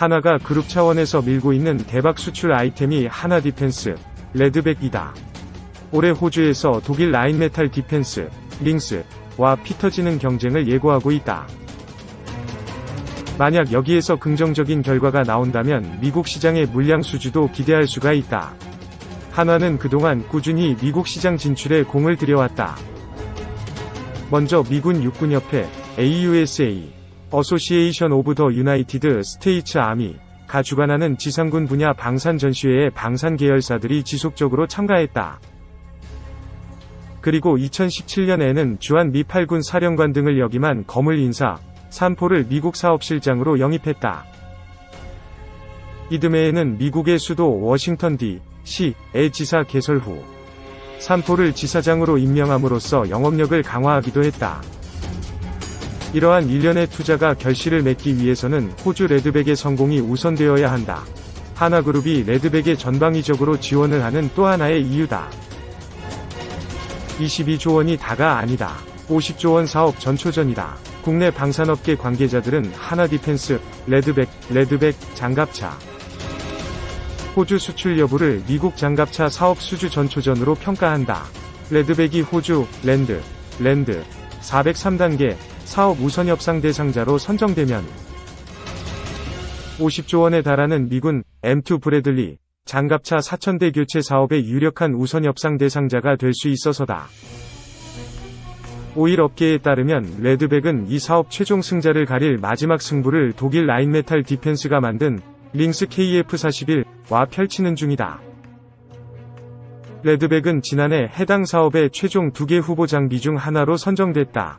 하나가 그룹 차원에서 밀고 있는 대박 수출 아이템이 하나 디펜스, 레드백이다. 올해 호주에서 독일 라인메탈 디펜스, 링스와 피터지는 경쟁을 예고하고 있다. 만약 여기에서 긍정적인 결과가 나온다면 미국 시장의 물량 수주도 기대할 수가 있다. 한화는 그동안 꾸준히 미국 시장 진출에 공을 들여왔다. 먼저 미군 육군협회 AUSA 어소시에이션 오브 더 유나이티드 스테이츠 아미가 주관하는 지상군 분야 방산 전시회에 방산 계열사들이 지속적으로 참가했다. 그리고 2017년에는 주한 미 8군 사령관 등을 역임한 거물 인사 산포를 미국 사업실장으로 영입했다. 이듬해에는 미국의 수도 워싱턴 D.C.의 지사 개설 후 산포를 지사장으로 임명함으로써 영업력을 강화하기도 했다. 이러한 일련의 투자가 결실을 맺기 위해서는 호주 레드백의 성공이 우선되어야 한다. 하나그룹이 레드백에 전방위적으로 지원을 하는 또 하나의 이유다. 22조 원이 다가 아니다. 50조 원 사업 전초전이다. 국내 방산업계 관계자들은 하나 디펜스, 레드백, 레드백, 장갑차, 호주 수출 여부를 미국 장갑차 사업 수주 전초전으로 평가한다. 레드백이 호주, 랜드, 랜드, 403단계, 사업 우선 협상 대상자로 선정되면 50조 원에 달하는 미군 M2 브래들리 장갑차 4,000대 교체 사업의 유력한 우선 협상 대상자가 될 수 있어서다. 오일 업계에 따르면 레드백은 이 사업 최종 승자를 가릴 마지막 승부를 독일 라인메탈 디펜스가 만든 링스 KF41와 펼치는 중이다. 레드백은 지난해 해당 사업의 최종 두 개 후보 장비 중 하나로 선정됐다.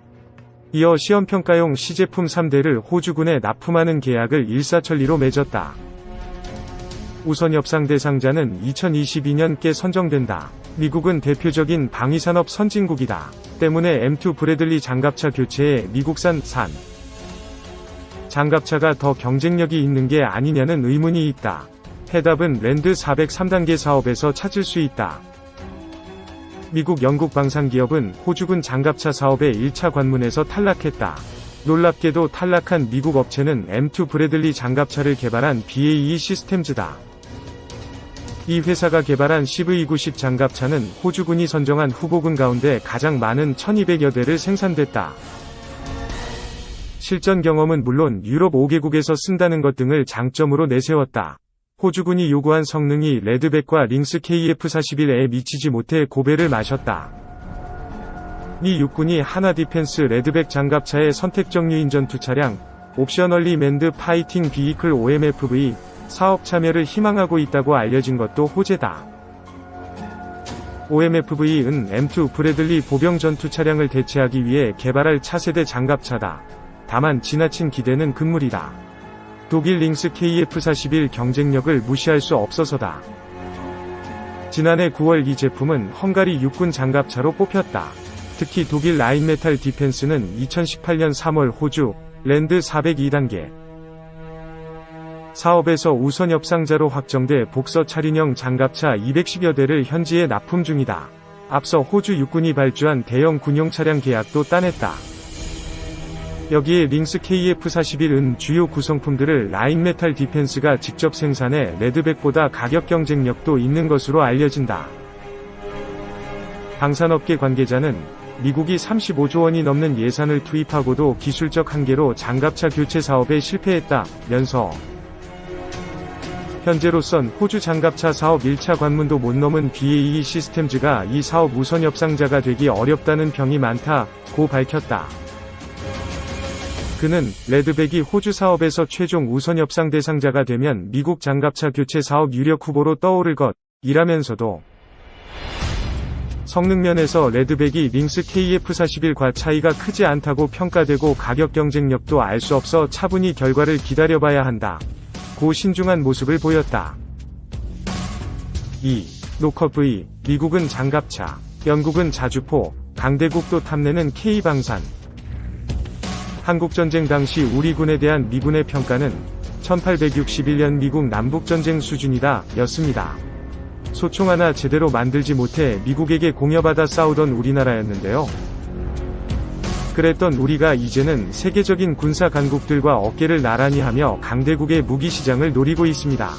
이어 시험평가용 시제품 3대를 호주군에 납품하는 계약을 일사천리로 맺었다. 우선 협상 대상자는 2022년께 선정된다. 미국은 대표적인 방위산업 선진국이다. 때문에 M2 브래들리 장갑차 교체에 미국산 산 장갑차가 더 경쟁력이 있는 게 아니냐는 의문이 있다. 해답은 랜드 403단계 사업에서 찾을 수 있다. 미국 영국 방산기업은 호주군 장갑차 사업의 1차 관문에서 탈락했다. 놀랍게도 탈락한 미국 업체는 M2 브래들리 장갑차를 개발한 BAE 시스템즈다. 이 회사가 개발한 CV90 장갑차는 호주군이 선정한 후보군 가운데 가장 많은 1200여 대를 생산됐다. 실전 경험은 물론 유럽 5개국에서 쓴다는 것 등을 장점으로 내세웠다. 호주군이 요구한 성능이 레드백과 링스 KF41에 미치지 못해 고배를 마셨다. 미 육군이 하나 디펜스 레드백 장갑차의 선택적 유인전 두 차량, 옵셔널리 맨드 파이팅 비이클 OMFV 사업 참여를 희망하고 있다고 알려진 것도 호재다. OMFV은 M2 브래들리 보병 전투 차량을 대체하기 위해 개발할 차세대 장갑차다. 다만 지나친 기대는 금물이다. 독일 링스 KF41 경쟁력을 무시할 수 없어서다. 지난해 9월 이 제품은 헝가리 육군 장갑차로 뽑혔다. 특히 독일 라인메탈 디펜스는 2018년 3월 호주 랜드 402단계 사업에서 우선 협상자로 확정돼 복서 차륜형 장갑차 210여 대를 현지에 납품 중이다. 앞서 호주 육군이 발주한 대형 군용 차량 계약도 따냈다. 여기에 링스 KF41은 주요 구성품들을 라인메탈 디펜스가 직접 생산해 레드백보다 가격 경쟁력도 있는 것으로 알려진다. 방산업계 관계자는 미국이 35조 원이 넘는 예산을 투입하고도 기술적 한계로 장갑차 교체 사업에 실패했다면서 현재로선 호주 장갑차 사업 1차 관문도 못 넘은 BAE 시스템즈가 이 사업 우선 협상자가 되기 어렵다는 평이 많다고 밝혔다. 그는 레드백이 호주 사업에서 최종 우선 협상 대상자가 되면 미국 장갑차 교체 사업 유력 후보로 떠오를 것이라면서도 성능 면에서 레드백이 링스 KF41과 차이가 크지 않다고 평가되고 가격 경쟁력도 알 수 없어 차분히 결과를 기다려봐야 한다. 고 신중한 모습을 보였다. 2. 노컷 V 미국은 장갑차, 영국은 자주포, 강대국도 탐내는 K방산. 한국전쟁 당시 우리 군에 대한 미군의 평가는 1861년 미국 남북전쟁 수준이다 였습니다. 소총 하나 제대로 만들지 못해 미국에게 공여받아 싸우던 우리나라였는데요. 그랬던 우리가 이제는 세계적인 군사 강국들과 어깨를 나란히 하며 강대국의 무기 시장을 노리고 있습니다.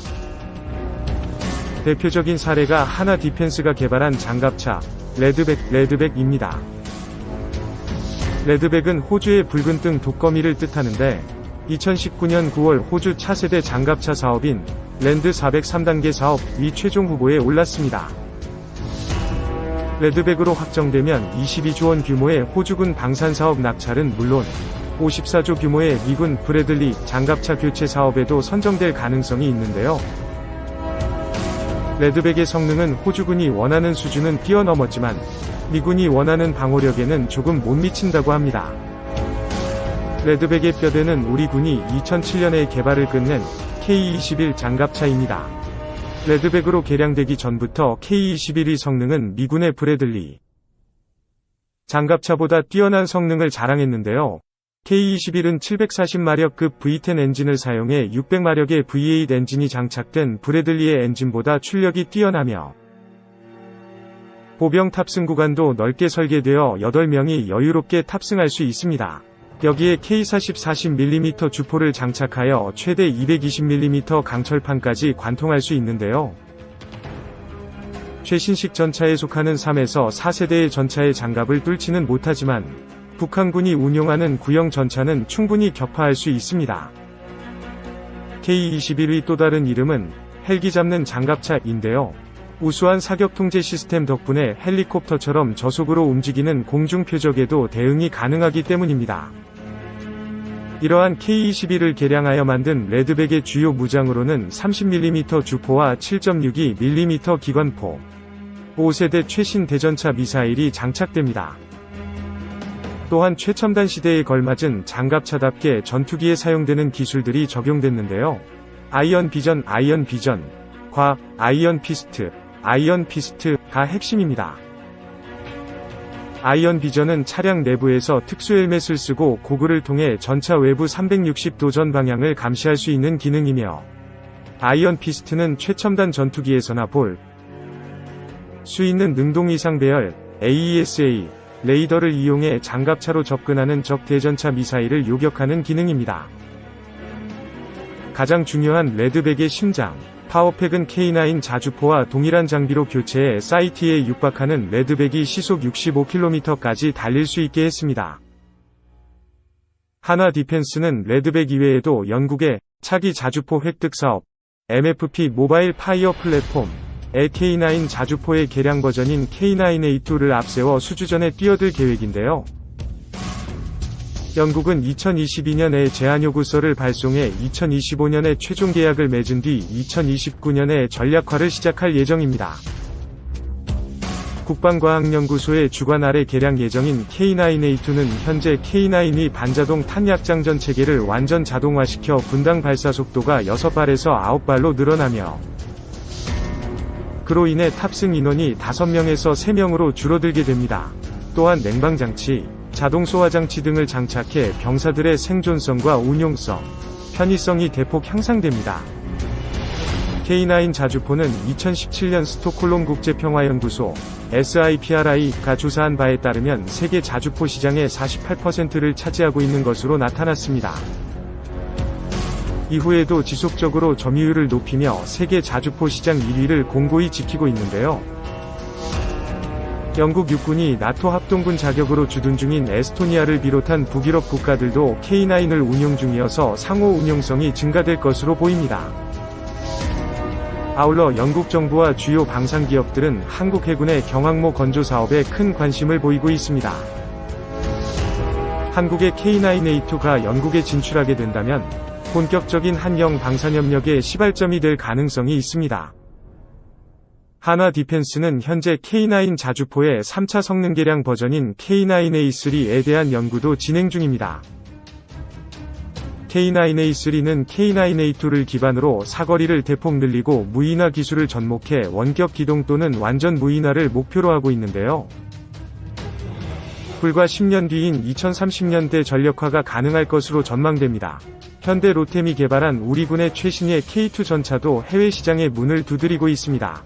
대표적인 사례가 하나 디펜스가 개발한 장갑차 레드백 레드백입니다. 레드백은 호주의 붉은 등 독거미를 뜻하는데 2019년 9월 호주 차세대 장갑차 사업인 랜드 403단계 사업 위 최종 후보에 올랐습니다. 레드백으로 확정되면 22조 원 규모의 호주군 방산사업 낙찰은 물론 54조 규모의 미군 브래들리 장갑차 교체 사업에도 선정될 가능성이 있는데요. 레드백의 성능은 호주군이 원하는 수준은 뛰어넘었지만 미군이 원하는 방어력에는 조금 못 미친다고 합니다. 레드백의 뼈대는 우리 군이 2007년에 개발을 끝낸 K-21 장갑차입니다. 레드백으로 개량되기 전부터 K-21의 성능은 미군의 브래들리 장갑차보다 뛰어난 성능을 자랑했는데요. K-21은 740마력급 V10 엔진을 사용해 600마력의 V8 엔진이 장착된 브래들리의 엔진보다 출력이 뛰어나며 보병 탑승 구간도 넓게 설계되어 8명이 여유롭게 탑승할 수 있습니다. 여기에 K40 40mm 주포를 장착하여 최대 220mm 강철판까지 관통할 수 있는데요. 최신식 전차에 속하는 3에서 4세대의 전차의 장갑을 뚫지는 못하지만 북한군이 운용하는 구형 전차는 충분히 격파할 수 있습니다. K-21의 또 다른 이름은 헬기 잡는 장갑차인데요. 우수한 사격 통제 시스템 덕분에 헬리콥터처럼 저속으로 움직이는 공중 표적에도 대응이 가능하기 때문입니다. 이러한 K-21을 개량하여 만든 레드백의 주요 무장으로는 30mm 주포와 7.62mm 기관포, 5세대 최신 대전차 미사일이 장착됩니다. 또한 최첨단 시대에 걸맞은 장갑차답게 전투기에 사용되는 기술들이 적용됐는데요. 아이언 비전, 아이언 비전, 과, 아이언 피스트, 아이언 피스트가 핵심입니다. 아이언 비전은 차량 내부에서 특수 헬멧을 쓰고 고글을 통해 전차 외부 360도 전 방향을 감시할 수 있는 기능이며 아이언 피스트는 최첨단 전투기에서나 볼 수 있는 능동 이상 배열 AESA 레이더를 이용해 장갑차로 접근하는 적 대전차 미사일을 요격하는 기능입니다. 가장 중요한 레드백의 심장 파워팩은 K9 자주포와 동일한 장비로 교체해 사이트에 육박하는 레드백이 시속 65km까지 달릴 수 있게 했습니다. 하나 디펜스는 레드백 이외에도 영국의 차기 자주포 획득 사업, MFP 모바일 파이어 플랫폼, K9 자주포의 개량 버전인 K9A2를 앞세워 수주전에 뛰어들 계획인데요. 영국은 2022년에 제한 요구서를 발송해 2025년에 최종 계약을 맺은 뒤 2029년에 전략화를 시작할 예정입니다. 국방과학연구소의 주관 아래 개량 예정인 K9A2는 현재 K9이 반자동 탄약장전 체계를 완전 자동화시켜 분당 발사 속도가 6발에서 9발로 늘어나며 그로 인해 탑승 인원이 5명에서 3명으로 줄어들게 됩니다. 또한 냉방장치, 자동 소화장치 등을 장착해 병사들의 생존성과 운용성, 편의성이 대폭 향상됩니다. K9 자주포는 2017년 스톡홀름 국제평화연구소 SIPRI가 조사한 바에 따르면 세계 자주포 시장의 48%를 차지하고 있는 것으로 나타났습니다. 이후에도 지속적으로 점유율을 높이며 세계 자주포 시장 1위를 공고히 지키고 있는데요. 영국 육군이 나토 합동군 자격으로 주둔 중인 에스토니아를 비롯한 북유럽 국가들도 K9을 운용 중이어서 상호 운용성이 증가될 것으로 보입니다. 아울러 영국 정부와 주요 방산 기업들은 한국 해군의 경항모 건조 사업에 큰 관심을 보이고 있습니다. 한국의 K9A2가 영국에 진출하게 된다면 본격적인 한영 방산협력의 시발점이 될 가능성이 있습니다. 하나 디펜스는 현재 K9 자주포의 3차 성능 개량 버전인 K9A3에 대한 연구도 진행 중입니다. K9A3는 K9A2를 기반으로 사거리를 대폭 늘리고 무인화 기술을 접목해 원격 기동 또는 완전 무인화를 목표로 하고 있는데요. 불과 10년 뒤인 2030년대 전력화가 가능할 것으로 전망됩니다. 현대 로템이 개발한 우리 군의 최신의 K2 전차도 해외 시장에 문을 두드리고 있습니다.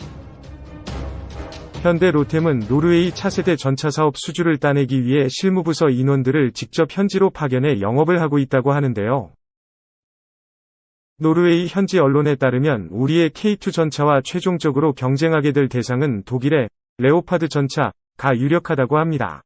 현대 로템은 노르웨이 차세대 전차 사업 수주를 따내기 위해 실무부서 인원들을 직접 현지로 파견해 영업을 하고 있다고 하는데요. 노르웨이 현지 언론에 따르면 우리의 K2 전차와 최종적으로 경쟁하게 될 대상은 독일의 레오파드 전차가 유력하다고 합니다.